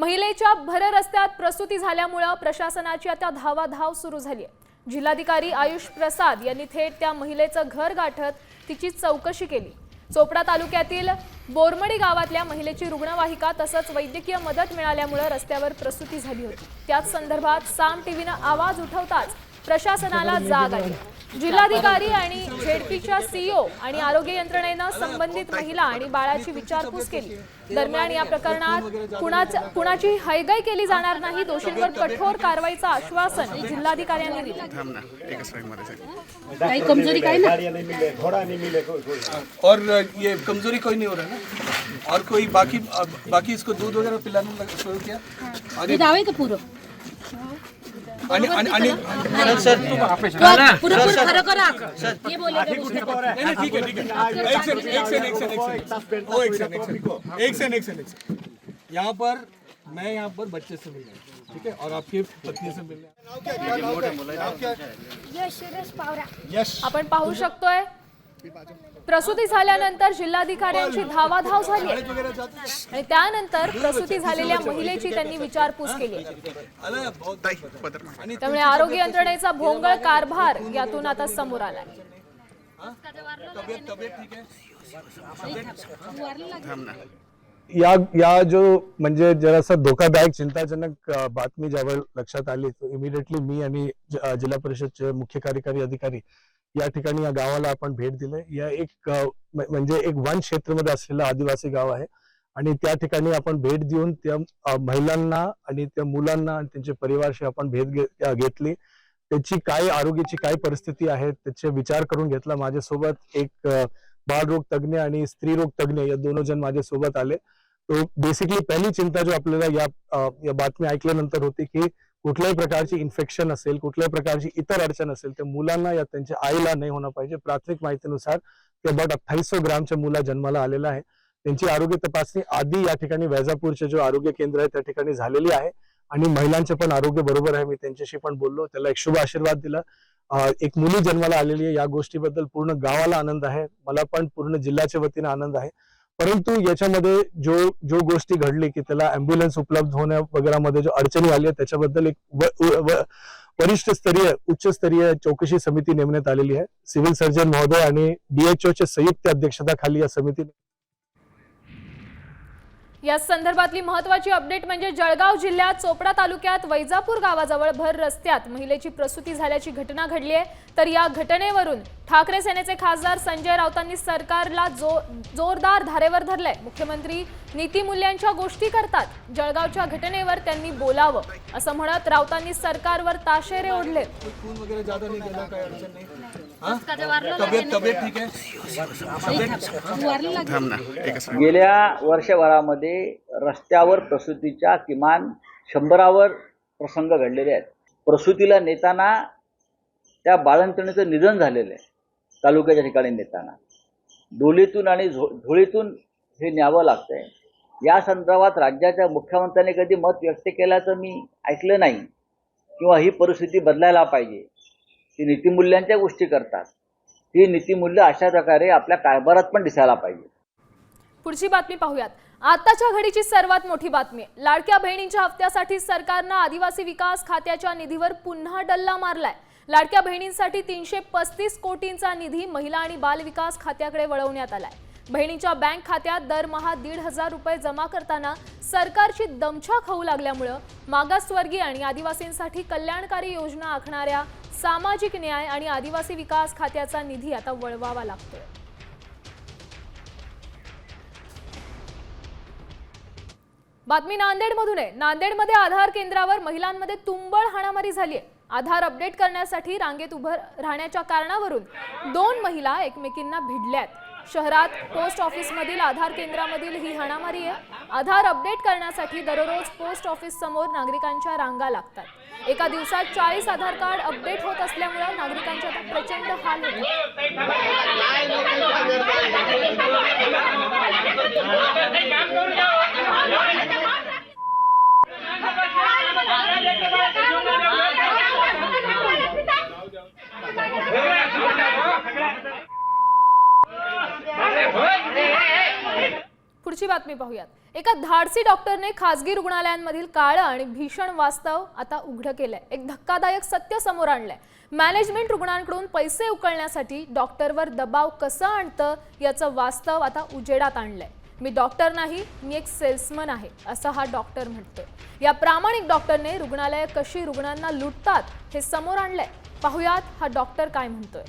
महिलेच्या भर रस्त्यात प्रसूती झाल्यामुळं प्रशासनाची आता धावाधाव सुरू झाली आहे जिल्हाधिकारी आयुष प्रसाद यांनी थेट त्या महिलेचं घर गाठत तिची चौकशी केली. चोपडा तालुक्यातील बोरमडी गावातल्या महिलेची रुग्णवाहिका तसंच वैद्यकीय मदत मिळाल्यामुळं रस्त्यावर प्रसूती झाली होती. त्याच संदर्भात साम टीव्हीनं आवाज उठवताच प्रशासनाला जाग आली. जिल्हाधिकारी आणि झेडपीच्या सीईओ आणि आरोग्य यंत्रणेनं संबंधित महिला आणि बाळाची विचारपूस केली. दरम्यान या प्रकरणात कुणाच कुणाची हयगय केली जाणार नाही दोषींवर कठोर कारवाईचं आश्वासन जिल्हाधिकाऱ्यांनी दिलं. कमजोरी काय ना? और ये कमजोरी कोई नहीं हो रहा ना? और कोई बाकी बाकी इसको दूध वगैरह पिलाने लगा शुरू किया? हे दाव का पुरं? आणि आणि आणि पुरं पुरं खरं करा. हे बोले का गोष्ट? नहीं नहीं ठीक है ठीक है एक सेकंड एक सेकंड एक सेकंड एक सेकंड ओ एक सेकंड एक सेकंड. एक सेकंड एक सेकंड एक सेकंड. यहाँ पर मैं यहाँ पर बच्चे से मिल रहा हूँ ठीक है? और आपकी पत्नी से मिल रहा हूँ। आपण पाहू शकतोय. प्रसूती झाल्यानंतर जिल्हाधिकाऱ्यांची धावाधाव झाली. आणि त्यानंतर प्रसूती झालेल्या महिलेची त्यांनी विचारपूस केली. त्यामुळे आरोग्य यंत्रणेचा भोंगळ कारभार यातून आता समोर ना या या जो म्हणजे जरासा धोकादायक चिंताजनक बातमी ज्यावेळेस लक्षात आली इमिडिएटली मी आणि जिल्हा परिषदचे मुख्य कार्यकारी अधिकारी या ठिकाणी या गावाला आपण भेट दिले. या एक म्हणजे एक वन क्षेत्रमध्ये असलेलं आदिवासी गाव आहे. आणि त्या ठिकाणी आपण भेट देऊन त्या महिलांना आणि त्या मुलांना आणि त्यांच्या परिवाराशी आपण भेट घेतली. त्याची काय आरोग्याची काय परिस्थिती आहे त्याचे विचार करून घेतला माझ्यासोबत. एक अ, बालरोग तज्ञ आणि स्त्रीरोग तज्ञ या दोन जण माझ्यासोबत आले. तो बेसिकली पहिली चिंता जो आपल्याला या या बातमी ऐकल्यानंतर होती की कुठल्याही प्रकारची इन्फेक्शन असेल कुठल्याही प्रकारची इतर अडचण असेल तर मुलांना या त्यांच्या आईला नाही होणं पाहिजे. प्राथमिक माहितीनुसार ते अबाउट अठ्ठावीसशे ग्रामच्या मुला जन्माला आलेला आहे. त्यांची आरोग्य तपासणी आधी या ठिकाणी वैजापूरचे जो आरोग्य केंद्र आहे त्या ठिकाणी झालेली आहे. आणि महिलांचे पण आरोग्य बरोबर आहे. मी त्यांच्याशी पण बोललो. त्याला एक शुभ आशीर्वाद दिला. एक मुली जन्माला आलेली आहे. या गोष्टीबद्दल पूर्ण गावाला आनंद आहे. मला पण पूर्ण जिल्ह्याच्या वतीने आनंद आहे. परंतु याच्यामध्ये जो जो गोष्टी घडली की त्याला अँब्युलन्स उपलब्ध होण्या वगैरे मध्ये जो अडचणी आली त्याच्याबद्दल एक वरिष्ठ स्तरीय उच्च स्तरीय चौकशी समिती नेमण्यात आलेली आहे. सिव्हिल सर्जन महोदय आणि डीएचओच्या संयुक्त अध्यक्षताखाली या समितीने या संदर्भातली महत्वाची अपडेट म्हणजे जळगाव जिल्ह्यात चोपडा तालुक्यात वैजापूर गावाजवळ भर रस्त्यात महिलेची प्रसूती झाल्याची घटना घडली आहे. तर या घटनेवरून ठाकरे सेनेचे खासदार संजय राऊतांनी सरकारला जो जोरदार धारेवर धरलंय. मुख्यमंत्री नीतिमूल्यांच्या गोष्टी करतात. जळगावच्या घटनेवर त्यांनी बोलावं असं म्हणत राऊतांनी सरकारवर ताशेरे ओढले. गेल्या वर्षभरामध्ये रस्त्यावर प्रसूतीच्या किमान शंभरावर प्रसंग घडलेले आहेत. प्रसूतीला नेताना त्या बाळंतणीचं निधन झालेलं आहे. तालुक्याच्या ठिकाणी नेताना. डोलीतून आणि झो झोळीतून हे न्यावं लागतंय. या संदर्भात राज्याच्या मुख्यमंत्र्यांनी कधी मत व्यक्त केल्याचं मी ऐकलं नाही. किंवा ही परिस्थिती बदलायला पाहिजे. ती नीतिमूल्यांच्या गोष्टी करतात. ती नीतिमूल्य अशा प्रकारे आपल्या कारभारात पण दिसायला पाहिजे. पुढची बातमी पाहूयात. आताच्या घडीची सर्वात मोठी बातमी. लाडक्या बहिणींच्या हप्त्यासाठी सरकारनं आदिवासी विकास खात्याच्या निधीवर पुन्हा डल्ला मारलाय. लाडक्या बहिणींसाठी तीनशे पस्तीस कोटींचा निधी महिला आणि बाल विकास खात्याकडे वळवण्यात आलाय. बहिणीच्या बँक खात्यात दरमहा दीड हजार रुपये जमा करताना सरकारची दमछाक होऊ लागल्यामुळं मागासवर्गीय आणि आदिवासींसाठी कल्याणकारी योजना आखणाऱ्या सामाजिक न्याय आणि आदिवासी विकास खात्याचा निधी आता वळवावा लागतोय. बातमी नांदेडमधून आहे. नांदेडमध्ये आधार केंद्रावर महिलांमध्ये तुंबळ हाणामारी झाली आहे. आधार अपडेट करण्यासाठी रांगेत उभं राहण्याच्या कारणावरून दोन महिला एकमेकींना भिडल्यात. शहरात पोस्ट ऑफिसमधील आधार केंद्रामधील ही हाणामारी आहे. आधार अपडेट करण्यासाठी दररोज पोस्ट ऑफिस समोर नागरिकांच्या रांगा लागतात. एका दिवसात चाळीस आधार कार्ड अपडेट होत असल्यामुळे नागरिकांच्या प्रचंड हाल होते. पुढची बातमी पाहूयात. एका धाडसी डॉक्टरने खासगी रुग्णालयांमधील काळं आणि भीषण वास्तव आता उघडं केलंय. एक धक्कादायक सत्य समोर आणलंय. मॅनेजमेंट रुग्णांकडून पैसे उकळण्यासाठी डॉक्टरवर दबाव कसं आणतं याचं वास्तव आता उजेडात आणलंय. मी डॉक्टर नाही मी एक सेल्समन आहे असं हा डॉक्टर म्हणतोय. या प्रामाणिक डॉक्टरने रुग्णालय कशी रुग्णांना लुटतात हे समोर आणलंय. पाहुयात हा डॉक्टर काय म्हणतोय.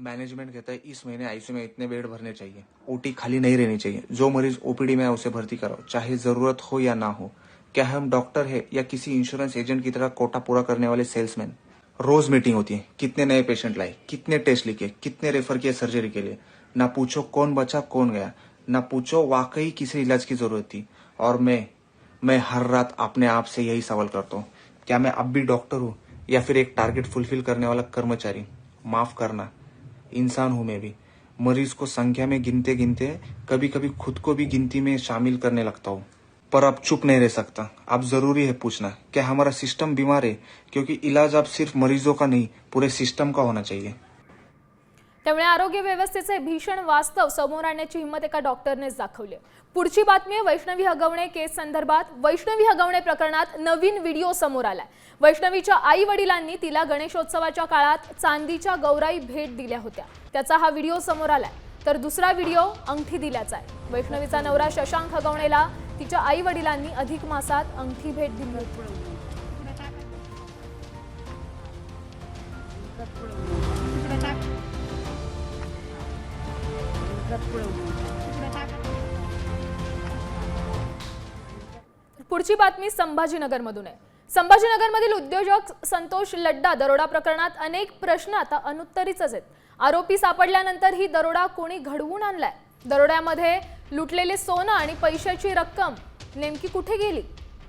मैनेजमेंट कहता है, इस महीने आईसीयू में इतने बेड भरने चाहिए। ओटी खाली नहीं रहनी चाहिए। जो मरीज़ ओपीडी में है, उसे भर्ती कराओ। चाहे ज़रूरत हो या ना हो। क्या हम डॉक्टर है या किसी इंश्योरेंस एजेंट की तरह कोटा पूरा करने वाले सेल्समैन रोज मीटिंग होती है। कितने नए पेशेंट लाए? कितने टेस्ट लिखे? कितने रेफर किए सर्जरी के लिए? ना पूछो कौन बचा, कौन गया। ना पूछो वाकई किसे इलाज की ज़रूरत थी। और मैं मैं हर रात अपने आप से यही सवाल करता हूँ। क्या मैं अब भी डॉक्टर हूँ या फिर एक टारगेट फुलफिल करने वाला कर्मचारी? माफ़ करना। इंसान हूँ मैं भी। मरीज़ को संख्या में गिनते गिनते कभी कभी खुद को भी गिनती में शामिल करने लगता हूँ। पर आप चुप नहीं रह सकता। आप ज़रूरी है पूछना, क्या हमारा सिस्टम बीमार है? क्योंकि इलाज अब सिर्फ़ मरीजों का नहीं, पूरे सिस्टम का होना चाहिए। त्यामुळे आरोग्य व्यवस्थेचे भीषण वास्तव समोर आणण्याची हिंमत एका डॉक्टरनेच दाखवली. पुढची बातमी आहे वैष्णवी हगवणे केस संदर्भात. वैष्णवी हगवणे प्रकरणात नवीन व्हिडिओ समोर आलाय. वैष्णवीच्या आई वडिलांनी तिला गणेशोत्सवाच्या काळात चांदीच्या गौराई भेट दिल्या होत्या. त्याचा हा व्हिडिओ समोर आलाय. तर दुसरा व्हिडिओ अंगठी दिल्याचा आहे. वैष्णवीचा नवरा शशांक हगवणेला तिच्या आई वडिलांनी अधिक मासात अंगठी भेट दिली होती. पुढची बातमी संभाजीनगरमधून आहे. संभाजीनगरमधील उद्योजक संतोष लड्डा दरोडा प्रकरणात अनेक प्रश्न आता अनुत्तरीच आहेत. आरोपी सापडल्यानंतर ही दरोडा कोणी घडवून आणलाय? दरोड्यामध्ये लुटलेले सोनं आणि पैशाची रक्कम नेमकी कुठे गेली?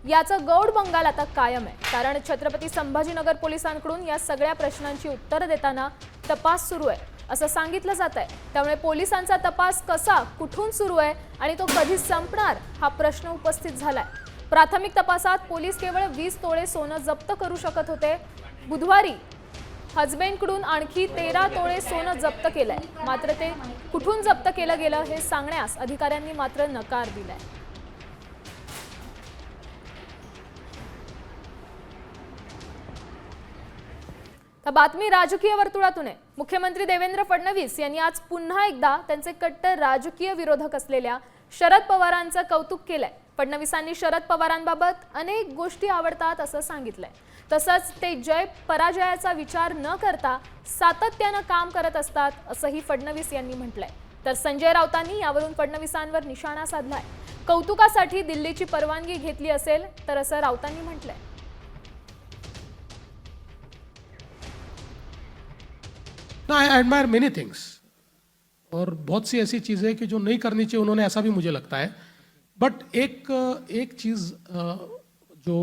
याचं गौड बंगाल आता कायम आहे. कारण छत्रपती संभाजीनगर पोलिसांकडून या सगळ्या प्रश्नांची उत्तरं देताना तपास सुरू आहे. असं सांगितलं जात आहे त्यामुळे पोलिसांचा तपास कसा कुठून सुरू आहे आणि तो कधी संपणार हा प्रश्न उपस्थित झालाय. प्राथमिक तपासात पोलीस केवळ वीस तोळे सोनं जप्त करू शकत होते. बुधवारी हजबेंडकडून आणखी तेरा तोळे सोनं जप्त केलंय. मात्र ते कुठून जप्त केलं गेलं हे सांगण्यास अधिकाऱ्यांनी मात्र नकार दिलाय. तर बातमी राजकीय वर्तुळातून आहे. मुख्यमंत्री देवेंद्र फडणवीस यांनी आज पुन्हा एकदा त्यांचे कट्टर राजकीय विरोधक असलेल्या शरद पवारांचं कौतुक केलंय. फडणवीसांनी शरद पवारांबाबत अनेक गोष्टी आवडतात असं सांगितलंय. तसंच ते जय पराजयाचा विचार न करता सातत्यानं काम करत असतात असंही फडणवीस यांनी म्हटलंय. तर संजय राऊतांनी यावरून फडणवीसांवर निशाणा साधलाय. कौतुकासाठी दिल्लीची परवानगी घेतली असेल तर असं राऊतांनी म्हटलंय. ना आई एडमायर मेनी थिंग्स और बहुत सी ऐसी चीज़ें कि जो नहीं करनी चाहिए उन्होंने ऐसा भी मुझे लगता है। बट एक एक चीज़ जो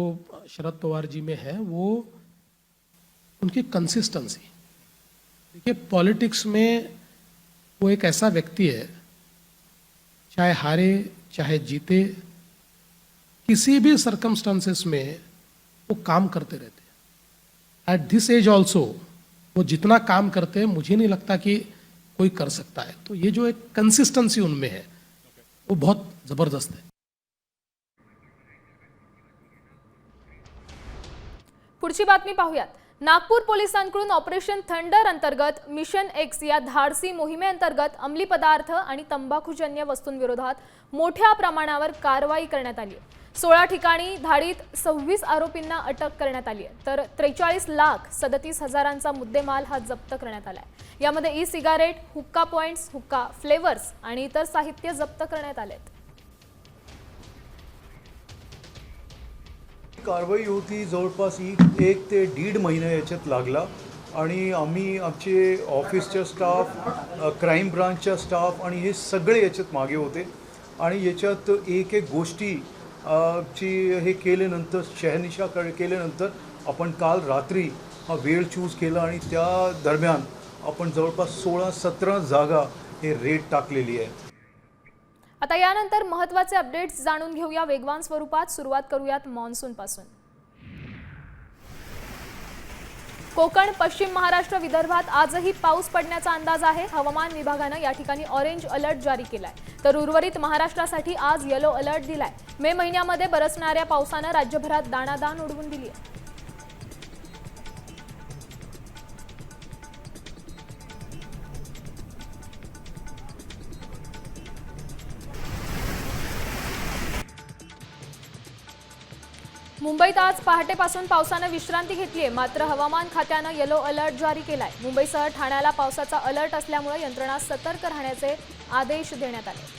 शरद पवार जी में है वो उनकी कंसिस्टेंसी देखिए पॉलिटिक्स में वो एक ऐसा व्यक्ति है चाहे हारे चाहे जीते किसी भी सरकमस्टांसेस में वो काम करते रहते हैं। एट दिस एज ऑल्सो वो जितना काम करते हैं मुझे नहीं लगता कि कोई कर सकता है। तो ये जो एक कंसिस्टेंसी उनमें है वो बहुत ज़बरदस्त है। पुढची बातमी पाहूयात. नागपूर पोलिसांकडून ऑपरेशन थंडर अंतर्गत मिशन एक्स या धाडसी मोहिमेअंतर्गत अंमली पदार्थ आणि तंबाखूजन्य वस्तूंविरोधात मोठ्या प्रमाणावर कारवाई करण्यात आली आहे. सोळा ठिकाणी धाडीत सव्वीस आरोपींना अटक करण्यात आली आहे. तर त्रेचाळीस लाख सदतीस हजारांचा मुद्देमाल हा जप्त करण्यात आला आहे. यामध्ये ई सिगारेट हुक्का पॉइंट्स हुक्का फ्लेवर्स आणि इतर साहित्य जप्त करण्यात आले आहेत. कारवाई होती जवळपास एक एक ते दीड महिना याच्यात लागला. आणि आम्ही आमचे ऑफिसच्या स्टाफ क्राईम ब्रांचच्या स्टाफ आणि हे सगळे याच्यात मागे होते. आणि याच्यात एक एक गोष्टी ची हे केल्यानंतर शहनिशा क- केल्यानंतर आपण काल रात्री हा वेळ चूज केला आणि त्या दरम्यान आपण जवळपास सोळा सतरा जागा हे रेट टाकलेली आहे. आता यानंतर महत्त्वाचे अपडेट्स जाणून घेऊया. वेगवान स्वरूपात सुरुवात करूयात मान्सून कोकण पश्चिम महाराष्ट्र विदर्भात आजही पाऊस पडण्याचा अंदाज आहे. हवामान विभागानं या ठिकाणी ऑरेंज अलर्ट जारी केलाय. तर उर्वरित महाराष्ट्रासाठी आज येलो अलर्ट दिलाय. मे महिन्यामध्ये बरसणाऱ्या पावसानं राज्यभरात दाणादाण उडवून दिली आहे मुंबईत आज पहाटेपासून पावसानं विश्रांती घेतली आहे. मात्र हवामान खात्यानं येलो अलर्ट जारी केलाय. मुंबईसह ठाण्याला पावसाचा अलर्ट असल्यामुळे यंत्रणा सतर्क राहण्याचे आदेश देण्यात आले.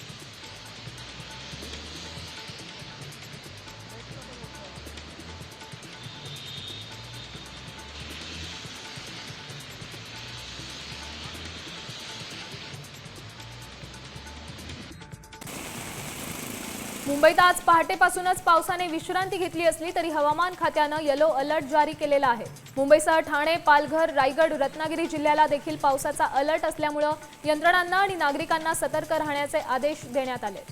मुंबईत आज पहाटेपासूनच पावसाने विश्रांती घेतली असली तरी हवामान खात्यानं येलो अलर्ट जारी केलेला आहे. मुंबईसह ठाणे पालघर रायगड रत्नागिरी जिल्ह्याला देखील पावसाचा अलर्ट असल्यामुळं यंत्रणांना आणि नागरिकांना सतर्क राहण्याचे आदेश देण्यात आले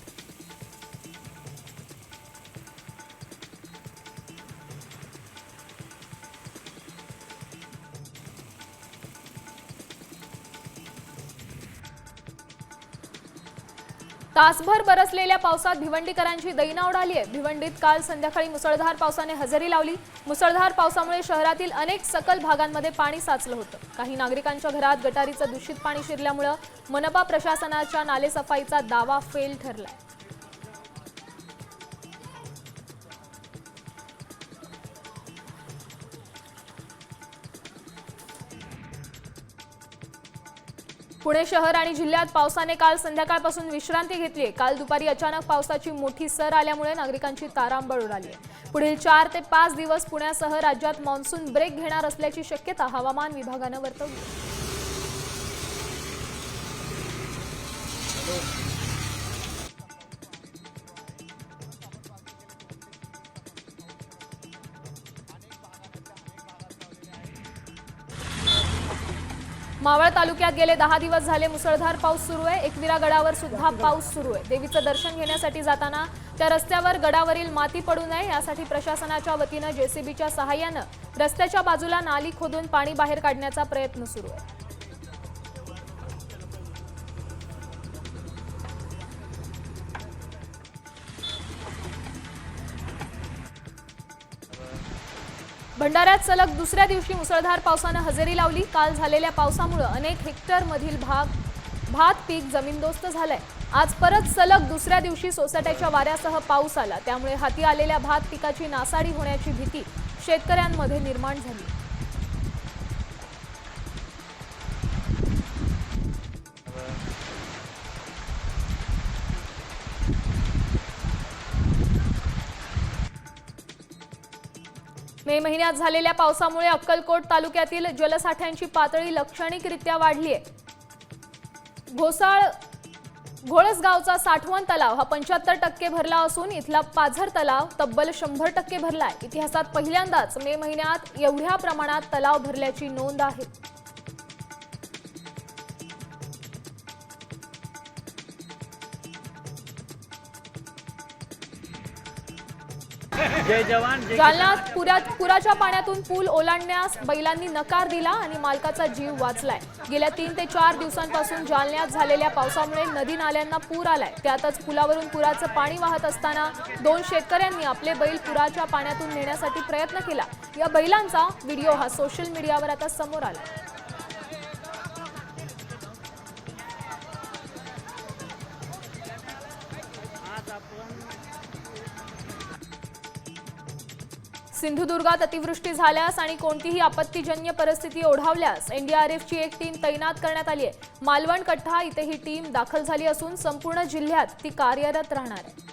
तासभर बरसलेल्या पावसात भिवंडीकरांची दैना उडाली आहे. भिवंडीत काल संध्याकाळी मुसळधार पावसाने हजेरी लावली. मुसळधार पावसामुळे शहरातील अनेक सकल भागांमध्ये पाणी साचलं होतं. काही नागरिकांच्या घरात गटारीचं दूषित पाणी शिरल्यामुळं मनपा प्रशासनाच्या नालेसफाईचा दावा फेल ठरलाय. पुणे शहर आणि जिल्ह्यात पावसाने काल संध्याकाळपासून विश्रांती घेतली काल दुपारी अचानक पावसाची मोठी सर आल्यामुळे नागरिकांची तारांबळ उडाली पुढील चार ते पाच दिवस पुण्यासह राज्यात मान्सून ब्रेक घेणार असल्याची शक्यता हवामान विभागानं वर्तवली मावळ तालुक्यात गेले दहा दिवस झाले मुसळधार पाऊस सुरू आहे. एकविरा गडावर सुद्धा पाऊस सुरू आहे. देवीचं दर्शन घेण्यासाठी जाताना त्या रस्त्यावर गडावरील माती पडू नये यासाठी प्रशासनाच्या वतीनं जेसीबीच्या सहाय्यानं रस्त्याच्या बाजूला नाली खोदून पाणी बाहेर काढण्याचा प्रयत्न सुरू आहे. भंडाऱ्यात सलग दुसऱ्या दिवशी मुसळधार पावसानं हजेरी लावली. काल झालेल्या पावसामुळे अनेक हेक्टर मधील भाग भात पीक जमीनदोस्त झालंय. आज परत सलग दुसऱ्या दिवशी सोसाट्याच्या वाऱ्यासह पाऊस आला. त्यामुळे हाती आलेल्या भात पिकाची नासाडी होण्याची भीती शेतकऱ्यांमध्ये निर्माण झाली. मे महिन्यात झालेल्या पावसामुळे अक्कलकोट तालुक्यातील जलसाठ्यांची पातळी लक्षणिकरित्या वाढली आहे. घोसाळ घोळसगावचा साठवण तलाव हा पंच्याहत्तर टक्के भरला असून इथला पाझर तलाव तब्बल शंभर टक्के भरलाय. इतिहासात पहिल्यांदाच मे महिन्यात एवढ्या प्रमाणात तलाव भरल्याची नोंद आहे. जालन्यात पुरात पुराच्या पाण्यातून पूल ओलांडण्यास बैलांनी नकार दिला आणि मालकाचा जीव वाचलाय. गेल्या तीन ते चार दिवसांपासून जालन्यात झालेल्या पावसामुळे नदी नाल्यांना पूर आलाय. त्यातच पुलावरून पुराचं पाणी वाहत असताना दोन शेतकऱ्यांनी आपले बैल पुराच्या पाण्यातून नेण्यासाठी प्रयत्न केला. या बैलांचा व्हिडिओ हा सोशल मीडियावर आता समोर आला. सिंधुदुर्गात अतिवृष्टी झाल्यास आणि कोणतीही आपत्तीजन्य परिस्थिती ओढावल्यास एनडीआरएफची एक टीम तैनात करण्यात आली आहे. मालवण कट्टा इथे ही टीम दाखल झाली असून संपूर्ण जिल्ह्यात ती कार्यरत राहणार आहे.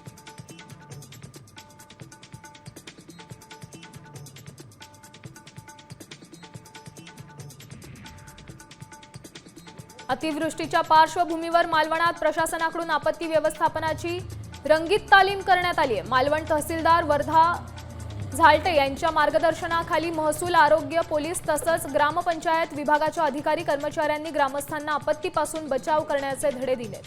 अतिवृष्टीच्या पार्श्वभूमीवर मालवणात प्रशासनाकडून आपत्ती व्यवस्थापनाची रंगीत तालीम करण्यात आली आहे. मालवण तहसीलदार वर्धा झालटे यांच्या मार्गदर्शनाखाली महसूल आरोग्य पोलीस तसंच ग्रामपंचायत विभागाच्या अधिकारी कर्मचाऱ्यांनी ग्रामस्थांना आपत्तीपासून बचाव करण्याचे धडे दिले.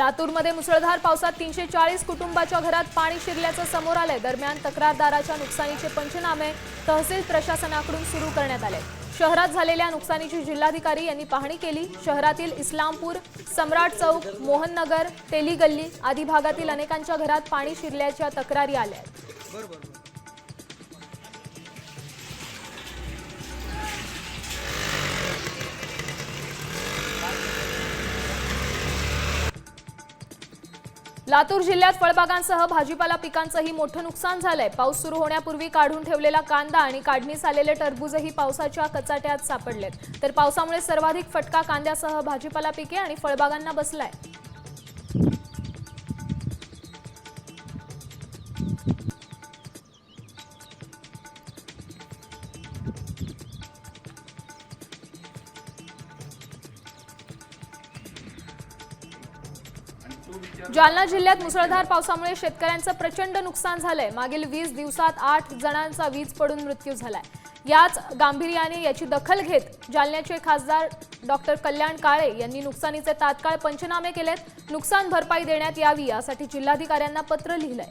लातूरमध्ये मुसळधार पावसात तीनशे चाळीस कुटुंबाच्या घरात पाणी शिरल्याचं समोर आलंय. दरम्यान तक्रारदाराच्या नुकसानीचे पंचनामे तहसील प्रशासनाकडून सुरू करण्यात आले. शहरात झालेल्या नुकसानीची जिल्हाधिकारी यांनी पाहणी केली. शहरातील इस्लामपूर सम्राट चौक मोहननगर तेली गल्ली आदी भागातील अनेकांच्या घरात पाणी शिरल्याच्या तक्रारी आल्या लातूर जिल्ह्यात फळबागांसह भाजीपाला पिकांचंही मोठं नुकसान झालंय. पाऊस सुरू होण्यापूर्वी काढून ठेवलेला कांदा आणि काढणीस आलेले टरबूजही पावसाच्या कचाट्यात सापडलेत. तर पावसामुळे सर्वाधिक फटका कांद्यासह भाजीपाला पिके आणि फळबागांना बसलाय. जालना जिल्ह्यात मुसळधार पावसामुळे शेतकऱ्यांचं प्रचंड नुकसान झालंय. मागील वीस दिवसात आठ जणांचा वीज पडून मृत्यू झालाय. याच गांभीर्याने याची दखल घेत जालन्याचे खासदार डॉक्टर कल्याण काळे यांनी नुकसानीचे तात्काळ पंचनामे केलेत. नुकसान भरपाई देण्यात यावी यासाठी जिल्हाधिकाऱ्यांना पत्र लिहिलंय.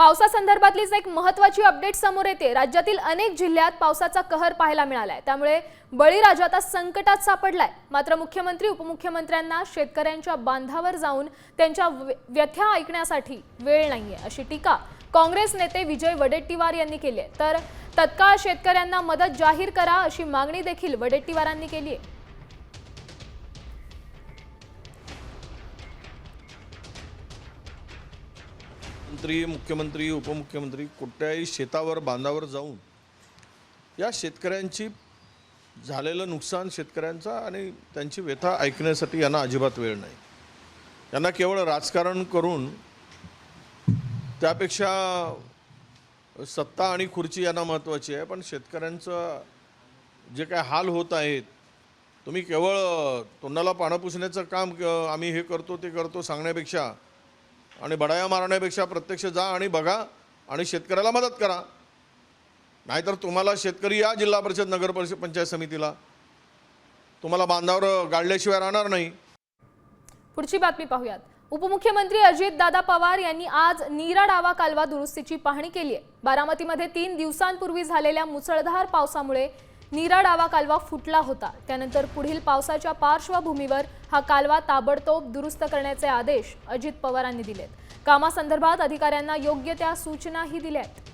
पावसासंदर्भातलीच एक महत्वाची अपडेट समोर येते. राज्यातील अनेक जिल्ह्यात पावसाचा कहर पाहायला मिळालाय. त्यामुळे बळीराजा आता संकटात सापडलाय. मात्र मुख्यमंत्री उपमुख्यमंत्र्यांना शेतकऱ्यांच्या बांधावर जाऊन त्यांच्या व्य- व्यथ्या ऐकण्यासाठी वेळ नाहीये अशी टीका काँग्रेस नेते विजय वडेट्टीवार यांनी केली आहे. तर तत्काळ शेतकऱ्यांना मदत जाहीर करा अशी मागणी देखील वडेट्टीवारांनी केली आहे. मंत्री मुख्यमंत्री उपमुख्यमंत्री कुठल्याही शेतावर बांधावर जाऊन या शेतकऱ्यांची झालेलं नुकसान शेतकऱ्यांचा आणि त्यांची व्यथा ऐकण्यासाठी यांना अजिबात वेळ नाही. यांना केवळ राजकारण करून त्यापेक्षा सत्ता आणि खुर्ची यांना महत्त्वाची आहे पण शेतकऱ्यांचं जे काय हाल होत आहेत तुम्ही केवळ तोंडाला पानं पुसण्याचं काम आम्ही हे करतो ते करतो सांगण्यापेक्षा आणि बडाया मारण्यापेक्षा प्रत्यक्ष जा आणि बघा आणि शेतकऱ्याला मदत करा. नाहीतर तुम्हाला शेतकरी या जिल्हा परिषद नगर परिषद पंचायत समितीला. तुम्हाला बांधावर गाडल्याशिवाय राहणार नाही. पुढची बातमी पाहूयात. उपमुख्यमंत्री अजित दादा पवार यांनी आज नीरा डावा कालवा दुरुस्तीची पाहणी केली आहे. बारामतीमध्ये तीन दिवसांपूर्वी झालेल्या मुसळधार पावसामुळे नीरा डावा कालवा फुटला होता. त्यानंतर पुढील पावसाच्या पार्श्वभूमीवर हा कालवा ताबडतोब दुरुस्त करण्याचे आदेश अजित पवारांनी दिलेत. कामासंदर्भात अधिकाऱ्यांना योग्य त्या सूचनाही दिल्या आहेत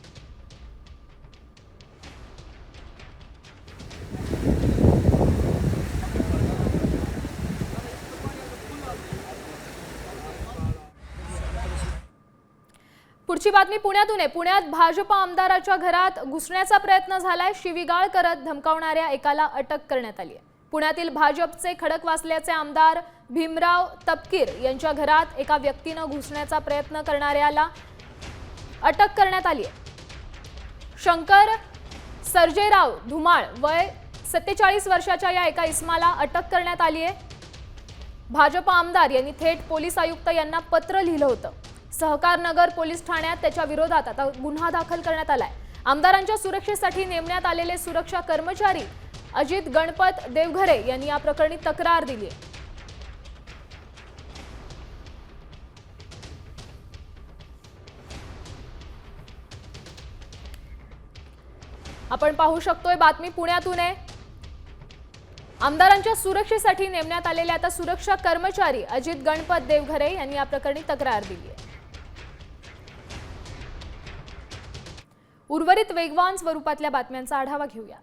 पुढची बातमी पुण्यातून आहे. पुण्यात भाजप आमदाराच्या घरात घुसण्याचा प्रयत्न झालाय. शिवीगाळ करत धमकावणाऱ्या एकाला अटक करण्यात आली आहे. पुण्यातील भाजपचे खडकवासल्याचे आमदार भीमराव तपकीर यांच्या घरात एका व्यक्तीनं घुसण्याचा प्रयत्न करणाऱ्याला अटक करण्यात आली आहे. शंकर सर्जेराव धुमाळ वय सत्तेचाळीस वर्षाच्या या एका इस्माला अटक करण्यात आली आहे. भाजप आमदार यांनी थेट पोलीस आयुक्त यांना पत्र लिहिलं होतं. सहकार नगर पोलीस ठाण्यात त्याच्या विरोधात आता गुन्हा दाखल करण्यात आलाय. आमदारांच्या सुरक्षेसाठी नेमण्यात आलेले सुरक्षा कर्मचारी अजित गणपत देवघरे यांनी या प्रकरणी तक्रार दिली आहे आपण पाहू शकतोय बातमी पुण्यातून आहे. आमदारांच्या सुरक्षेसाठी नेमण्यात आलेले आता सुरक्षा कर्मचारी अजित गणपत देवघरे यांनी या प्रकरणी तक्रार दिली आहे उर्वरित वेगवान स्वरूपातल्या बातम्यांचा आढावा घेऊया.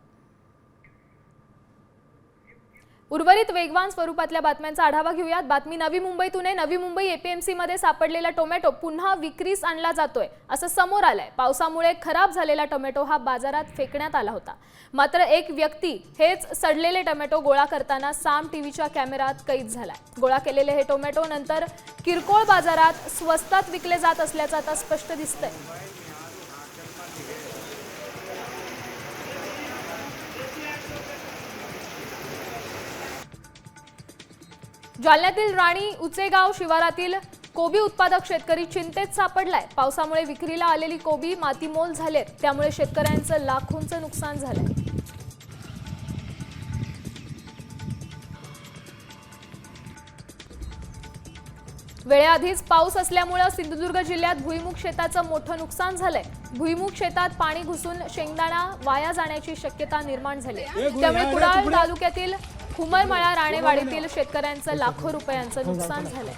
उर्वरित वेगवान स्वरूपातल्या बातम्यांचा आढावा घेऊयात. बातमी नवी मुंबईतून आहे. नवी मुंबई एपीएमसी मध्ये सापडलेला टोमॅटो पुन्हा विक्रीस आणला जातोय असं समोर आलंय. पावसामुळे खराब झालेला टोमॅटो हा बाजारात फेकण्यात आला होता. मात्र एक व्यक्ती हेच सडलेले टोमॅटो गोळा करताना साम टीव्हीच्या कॅमेरात कैद झालाय. गोळा केलेले हे टोमॅटो नंतर किरकोळ बाजारात स्वस्तात विकले जात असल्याचं आता स्पष्ट दिसतंय. जालन्यातील राणी उचेगाव शिवारातील कोबी उत्पादक शेतकरी चिंतेत सापडलाय. पावसामुळे विक्रीला आलेली कोबी मातीमोल झालेत. त्यामुळे शेतकऱ्यांचं लाखोंचं नुकसान झालंय. वेळेआधीच पाऊस असल्यामुळं सिंधुदुर्ग जिल्ह्यात भुईमुग शेताचं मोठं नुकसान झालंय. भुईमुग शेतात पाणी घुसून शेंगदाणा वाया जाण्याची शक्यता निर्माण झाली. त्यामुळे कुडाळ तालुक्यातील हुमरमळा राणेवाडीतील शेतकऱ्यांचं लाखो रुपयांचं नुकसान झालंय.